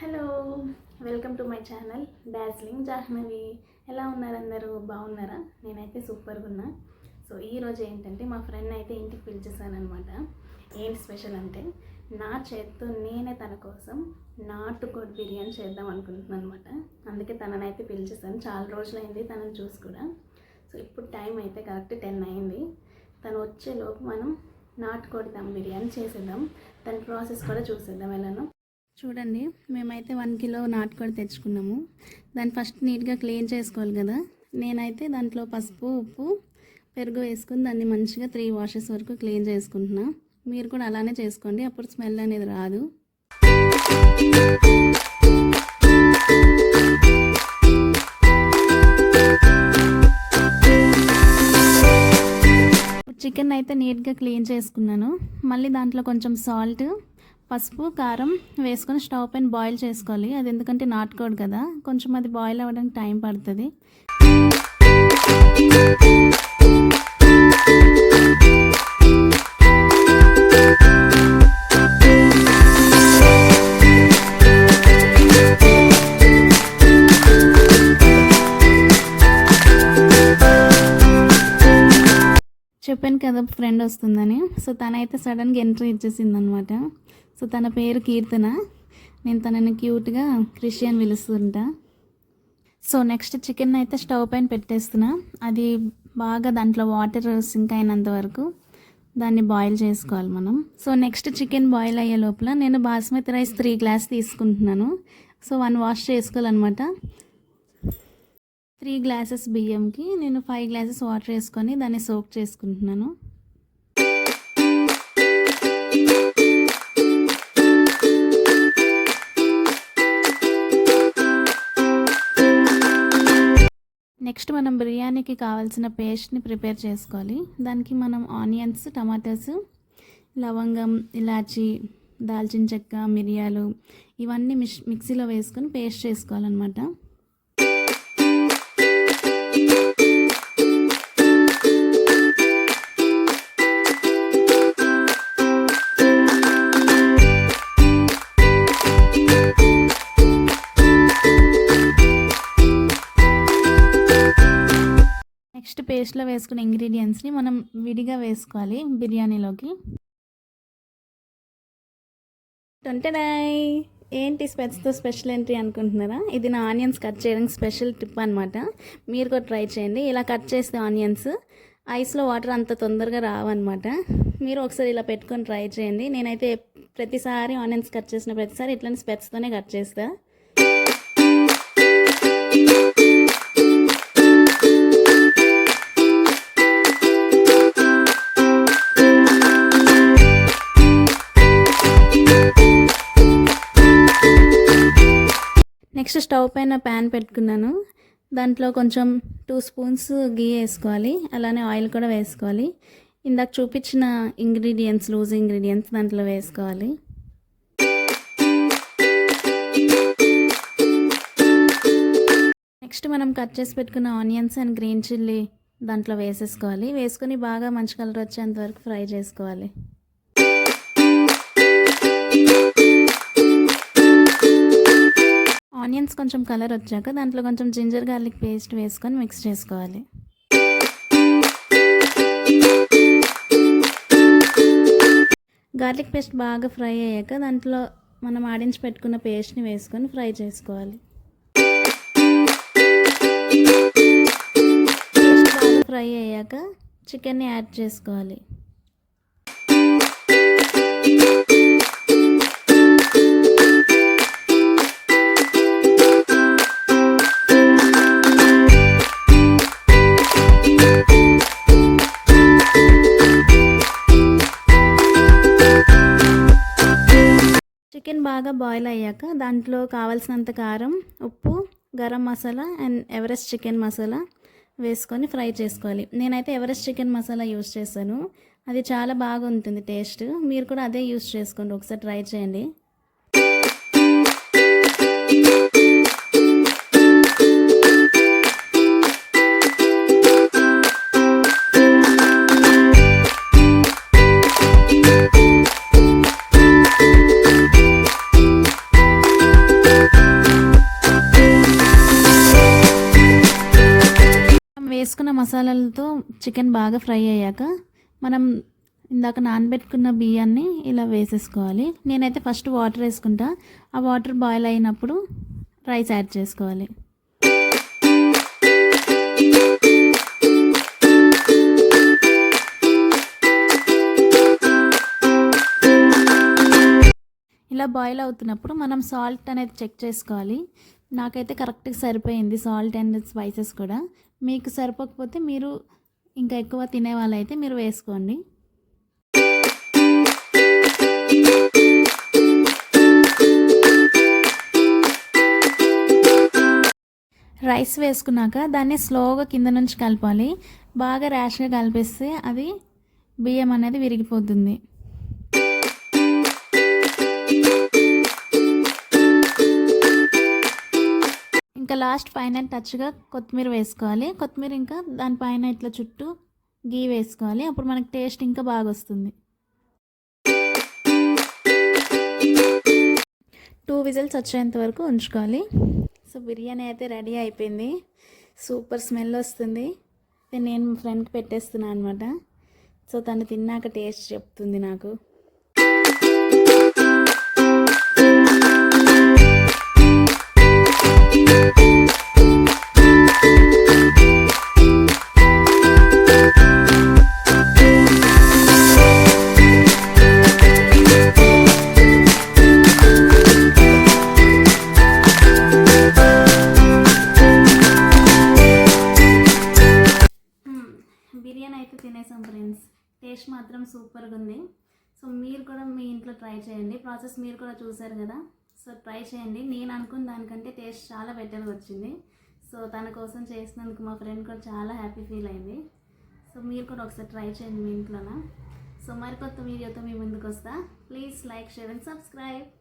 Hello welcome to my channel Darjeeling Jahnavi. ఎలా ఉన్నారు అందరూ? బాగున్నారా? నేనైతే సూపర్గా ఉన్నా. సో ఈరోజు ఏంటంటే మా ఫ్రెండ్ అయితే ఇంటికి పిలిచేసానమాట ఏంటి స్పెషల్ అంటే నా చేత్తో నేనే తన కోసం నాటుకోడి బిర్యానీ చేద్దాం అనుకుంటున్నాను అనమాట అందుకే తననైతే పిలిచేసాను చాలా రోజులైంది తనని చూసి కూడా. సో ఇప్పుడు టైం అయితే కరెక్ట్ టెన్ అయింది. తను వచ్చేలోపు మనం నాటుకోడి దమ్ బిర్యానీ చేసేద్దాం. తన ప్రాసెస్ కూడా చూసేద్దాం ఎలానో. చూడండి మేమైతే వన్ కిలో నాటుకోడి తెచ్చుకున్నాము. దాన్ని ఫస్ట్ నీట్గా క్లీన్ చేసుకోవాలి కదా. నేనైతే దాంట్లో పసుపు ఉప్పు పెరుగు వేసుకుని దాన్ని మంచిగా త్రీ వాషెస్ వరకు క్లీన్ చేసుకుంటున్నా. మీరు కూడా అలానే చేసుకోండి అప్పుడు స్మెల్ అనేది రాదు. చికెన్ అయితే నీట్గా క్లీన్ చేసుకున్నాను. మళ్ళీ దాంట్లో కొంచెం సాల్ట్ పసుపు కారం వేసుకొని స్టవ్ పైన బాయిల్ చేసుకోవాలి. అది ఎందుకంటే నాటుకోడు కదా. కొంచెం అది బాయిల్ అవ్వడానికి టైం పడుతుంది. చెప్పాను కదా ఫ్రెండ్ వస్తుందని. సో తనైతే సడన్గా ఎంట్రీ ఇచ్చేసింది అనమాట సో తన పేరు కీర్తన. నేను తనని క్యూట్గా క్రిస్టియన్ పిలుస్తుంటా. సో నెక్స్ట్ చికెన్ అయితే స్టవ్ పైన పెట్టేస్తున్నా. అది బాగా దాంట్లో వాటర్ సింక్ అయినంత వరకు దాన్ని బాయిల్ చేసుకోవాలి మనం. సో నెక్స్ట్ చికెన్ బాయిల్ అయ్యే లోపల నేను బాస్మతి రైస్ త్రీ గ్లాస్ తీసుకుంటున్నాను. సో వన్ వాష్ చేసుకోవాలన్నమాట. త్రీ గ్లాసెస్ బియ్యంకి నేను ఫైవ్ గ్లాసెస్ వాటర్ వేసుకొని దాన్ని సోక్ చేసుకుంటున్నాను. నెక్స్ట్ మనం బిర్యానీకి కావాల్సిన పేస్ట్ని ప్రిపేర్ చేసుకోవాలి. దానికి మనం ఆనియన్స్ టమాటాస్ లవంగం ఇలాచి దాల్చిన చెక్క మిరియాలు ఇవన్నీ మిక్సీలో వేసుకొని పేస్ట్ చేసుకోవాలన్నమాట. పేస్ట్లో వేసుకున్న ఇంగ్రీడియంట్స్ని మనం విడిగా వేసుకోవాలి బిర్యానీలోకి. టొంటడాయ్ ఏంటి స్పెట్స్తో స్పెషల్ ఎంట్రీ అనుకుంటున్నారా? ఇది నా ఆనియన్స్ కట్ చేయడానికి స్పెషల్ టిప్ అనమాట మీరు కూడా ట్రై చేయండి. ఇలా కట్ చేస్తే ఆనియన్స్ ఐస్లో వాటర్ అంత తొందరగా రావన్నమాట. మీరు ఒకసారి ఇలా పెట్టుకొని ట్రై చేయండి. నేనైతే ప్రతిసారి ఆనియన్స్ కట్ చేసిన ప్రతిసారి ఇట్లాంటి స్పెట్స్తోనే కట్ చేస్తాను నెక్స్ట్ స్టవ్ పైన ప్యాన్ పెట్టుకున్నాను. దాంట్లో కొంచెం టూ స్పూన్స్ గీ వేసుకోవాలి. అలానే ఆయిల్ కూడా వేసుకోవాలి. ఇందాక చూపించిన ఇంగ్రీడియంట్స్ లూజ్ ఇంగ్రీడియంట్స్ దాంట్లో వేసుకోవాలి. నెక్స్ట్ మనం కట్ చేసి పెట్టుకున్న ఆనియన్స్ అండ్ గ్రీన్ చిల్లీ దాంట్లో వేసేసుకోవాలి. వేసుకొని బాగా మంచి కలర్ వచ్చేంత వరకు ఫ్రై చేసుకోవాలి. ఆనియన్స్ కొంచెం కలర్ వచ్చాక దాంట్లో కొంచెం జింజర్ గార్లిక్ పేస్ట్ వేసుకొని మిక్స్ చేసుకోవాలి. గార్లిక్ పేస్ట్ బాగా ఫ్రై అయ్యాక దాంట్లో మనం ఆడించి పెట్టుకున్న పేస్ట్ని వేసుకొని ఫ్రై చేసుకోవాలి. పేస్ట్ బాగా ఫ్రై అయ్యాక చికెన్ని యాడ్ చేసుకోవాలి. బాగా బాయిల్ అయ్యాక దాంట్లో కావలసినంత కారం ఉప్పు garam masala and Everest chicken masala వేసుకొని ఫ్రై చేసుకోవాలి. నేనైతే ఎవరెస్ట్ చికెన్ మసాలా యూస్ చేశాను. అది చాలా బాగుంటుంది టేస్ట్ మీరు కూడా అదే యూస్ చేసుకోండి. ఒకసారి ట్రై చేయండి. మసాలాలతో చికెన్ బాగా ఫ్రై అయ్యాక మనం ఇందాక నానబెట్టుకున్న బియ్యాన్ని ఇలా వేసేసుకోవాలి. నేనైతే ఫస్ట్ వాటర్ వేసుకుంటా. ఆ వాటర్ బాయిల్ అయినప్పుడు రైస్ యాడ్ చేసుకోవాలి. ఇలా బాయిల్ అవుతున్నప్పుడు మనం సాల్ట్ అనేది చెక్ చేసుకోవాలి. నాకైతే కరెక్ట్గా సరిపోయింది సాల్ట్ అండ్ స్పైసెస్ కూడా. మీకు సరిపోకపోతే మీరు ఇంకా ఎక్కువ తినే వాళ్ళైతే మీరు వేసుకోండి. రైస్ వేసుకున్నాక దాన్ని స్లోగా కింద నుంచి కలపాలి. బాగా ర్యాష్గా కలిపేస్తే అది బియ్యం అనేది విరిగిపోతుంది. ఇంకా లాస్ట్ ఫైనల్ టచ్గా కొత్తిమీర వేసుకోవాలి. కొత్తిమీర ఇంకా దానిపైన ఇట్లా చుట్టూ గీ వేసుకోవాలి. అప్పుడు మనకి టేస్ట్ ఇంకా బాగా వస్తుంది. టూ విజిల్స్ వచ్చేంత వరకు ఉంచుకోవాలి. సో బిర్యానీ అయితే రెడీ అయిపోయింది. సూపర్ స్మెల్ వస్తుంది. నేను మా ఫ్రెండ్కి పెట్టేస్తున్నాను అనమాట సో తను తిన్నాక టేస్ట్ చెప్తుంది నాకు. టేస్ట్ మాత్రం సూపర్గా ఉంది. సో మీరు కూడా మీ ఇంట్లో ట్రై చేయండి. ప్రాసెస్ మీరు కూడా చూసారు కదా? సో ట్రై చేయండి. నేను అనుకున్న దానికంటే టేస్ట్ చాలా బెటర్గా వచ్చింది. సో తన కోసం చేసినందుకు మా ఫ్రెండ్ కూడా చాలా హ్యాపీ ఫీల్ అయింది. సో మీరు కూడా ఒకసారి ట్రై చేయండి మీ ఇంట్లోనా? సో మరికొత్త వీడియోతో మీ ముందుకు వస్తా. Please like share and subscribe.